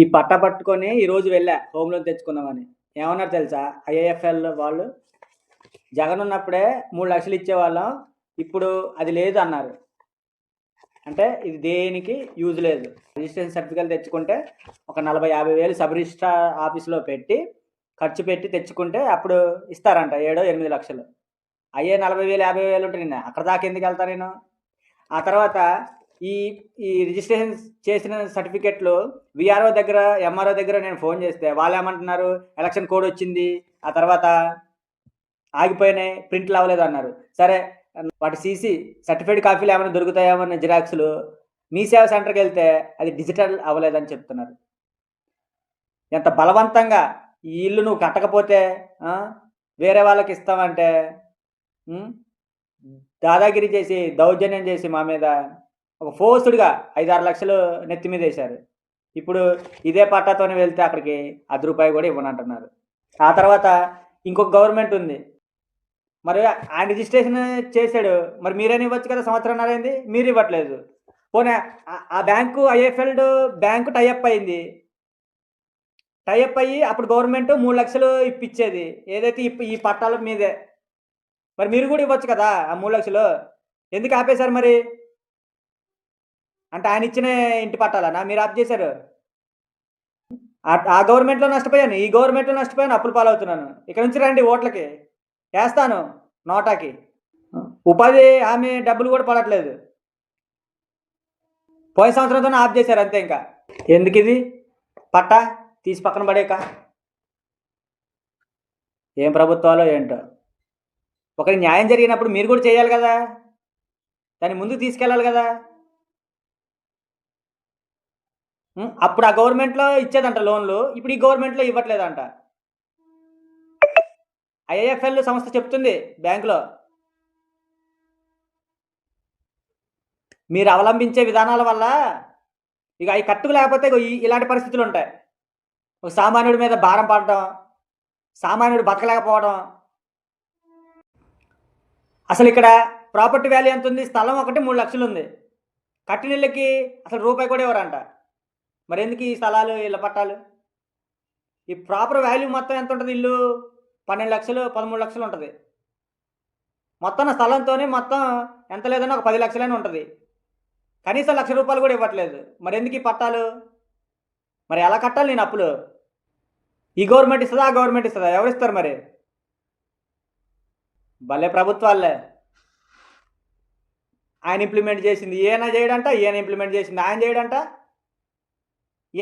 ఈ పట్ట పట్టుకొని ఈరోజు వెళ్ళా హోమ్ లోన్ తెచ్చుకుందామని. ఏమన్నారు తెలుసా? ఐఏఎఫ్ఎల్ వాళ్ళు? జగన్ ఉన్నప్పుడే మూడు లక్షలు ఇచ్చేవాళ్ళం ఇప్పుడు అది లేదు అన్నారు. అంటే ఇది దేనికి యూజ్ లేదు. రిజిస్ట్రేషన్ సర్టిఫికేట్ తెచ్చుకుంటే ఒక నలభై యాభై వేలు సబ్ రిజిస్ట్రార్ ఆఫీస్లో పెట్టి ఖర్చు పెట్టి తెచ్చుకుంటే అప్పుడు ఇస్తారంట ఏడో ఎనిమిది లక్షలు. అయ్యే నలభై వేలు యాభై వేలు ఉంటే నేను అక్కడ దాకా ఎందుకు వెళ్తా నేను? ఆ తర్వాత ఈ ఈ రిజిస్ట్రేషన్ చేసిన సర్టిఫికెట్లు విఆర్ఓ దగ్గర ఎంఆర్ఓ దగ్గర నేను ఫోన్ చేస్తే వాళ్ళు ఏమంటున్నారు? ఎలక్షన్ కోడ్ వచ్చింది ఆ తర్వాత ఆగిపోయినాయి ప్రింట్లు అవ్వలేదు అన్నారు. సరే వాటి సీసీ సర్టిఫైడ్ కాపీలు ఏమైనా దొరుకుతాయేమన్న జిరాక్స్లు మీ సేవ సెంటర్కి వెళ్తే అది డిజిటల్ అవ్వలేదని చెప్తున్నారు. ఎంత బలవంతంగా ఈ ఇల్లు నువ్వు కట్టకపోతే వేరే వాళ్ళకి ఇస్తామంటే దాదాగిరి చేసి దౌర్జన్యం చేసి మా మీద ఒక ఫోర్స్డ్గా ఐదారు లక్షలు నెత్తి మీద వేశారు. ఇప్పుడు ఇదే పట్టాతోనే వెళ్తే అక్కడికి అది రూపాయి కూడా ఇవ్వనంటున్నారు ఆ తర్వాత ఇంకొక గవర్నమెంట్ ఉంది. మరి ఆయన రిజిస్ట్రేషన్ చేశాడు. మరి మీరైనా ఇవ్వచ్చు కదా సంవత్సరం అయింది మీరు ఇవ్వట్లేదు. పోనీ ఆ- బ్యాంకు ఐఎఫ్ఎల్డ్ బ్యాంకు టైఅప్ అయింది. టైఅప్ అయ్యి అప్పుడు గవర్నమెంట్ మూడు లక్షలు ఇప్పించేది ఏదైతే ఇప్- ఈ పట్టాల మీదే. మరి మీరు కూడా ఇవ్వచ్చు కదా ఆ మూడు లక్షలు? ఎందుకు ఆపేశారు మరి? అంటే ఆయన ఇచ్చిన ఇంటి పట్టాలనా? మీరు ఆప్ చేశారు. ఆ- గవర్నమెంట్లో నష్టపోయాను. ఈ గవర్నమెంట్లో నష్టపోయాను. అప్పులు పాలవుతున్నాను. ఇక్కడ నుంచి రండి ఓట్లకి. వేస్తాను నోటాకి. ఉపాధి హామీ డబ్బులు కూడా పడట్లేదు. పోయిన సంవత్సరంతో ఆఫ్ చేశారు అంతే ఇంకా. ఎందుకు ఇది? పట్టా? తీసి పక్కన పడేక ఏం ప్రభుత్వాలో ఏంటో. ఒకరి న్యాయం జరిగినప్పుడు మీరు కూడా చేయాలి కదా. దాన్ని ముందుకు తీసుకెళ్ళాలి కదా. అప్పుడు ఆ గవర్నమెంట్లో ఇచ్చేదంట లోన్లు ఇప్పుడు ఈ గవర్నమెంట్లో ఇవ్వట్లేదంట. ఐఏఎఫ్ఎల్ సంస్థ చెప్తుంది బ్యాంకులో. మీరు అవలంబించే విధానాల వల్ల ఇక అవి కట్టుకు లేకపోతే ఇలాంటి పరిస్థితులు ఉంటాయి. ఒక సామాన్యుడి మీద భారం పడటం సామాన్యుడు బతకలేకపోవడం అసలు ఇక్కడ ప్రాపర్టీ వాల్యూ ఎంత ఉంది? స్థలం ఒకటి మూడు లక్షలు ఉంది. కట్టినీళ్ళకి అసలు రూపాయి కూడా ఇవ్వరంట. మరి ఎందుకు ఈ స్థలాలు ఇళ్ళ పట్టాలు? ఈ ప్రాపర్ వాల్యూ మొత్తం ఎంత ఉంటుంది ఇల్లు? పన్నెండు లక్షలు పదమూడు లక్షలు ఉంటుంది. మొత్తం నా స్థలంతోనే మొత్తం ఎంత లేదన్నా ఒక పది లక్షలైనా ఉంటుంది. కనీసం లక్ష రూపాయలు కూడా ఇవ్వట్లేదు. మరి ఎందుకు ఈ పట్టాలు? మరి ఎలా కట్టాలి నేను అప్పులు? ఈ గవర్నమెంట్ ఇస్తుందా ఆ గవర్నమెంట్ ఇస్తుందా? ఎవరు ఇస్తారు మరి? భలే ప్రభుత్వాలే. ఆయన ఇంప్లిమెంట్ చేసింది. ఈయన చేయడంట ఈయన ఇంప్లిమెంట్ చేసింది. ఆయన చేయడంట